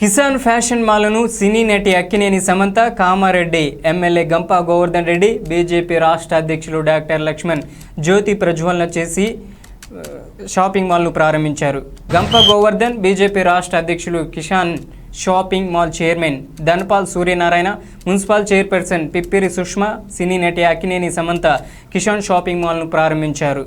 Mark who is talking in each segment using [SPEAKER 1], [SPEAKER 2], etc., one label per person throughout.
[SPEAKER 1] Kisan fashion మాలను cine నటి Akkineni Samantha Kamareddy MLA Gampa Govardhan Reddy BJP రాష్ట్ర అధ్యక్షులు డాక్టర్ లక్ష్మణ్ జ్యోతి ప్రజ్వలన చేసి షాపింగ్ మాల్ను ప్రారంభించారు. గంప గోవర్ధన్ బీజేపీ రాష్ట్ర అధ్యక్షులు Kishan shopping mall chairman Dhanapal Suryanarayana municipal chairperson Pippiri Sushma cine నటి అక్కినేని సమంత కిషాన్ షాపింగ్ మాల్ను ప్రారంభించారు.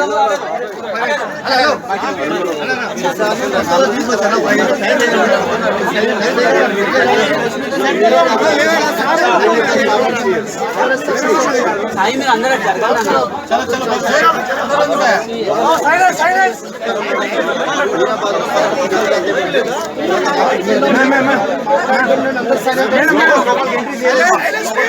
[SPEAKER 2] సాయి మీరు అందరూ
[SPEAKER 3] జరగాలి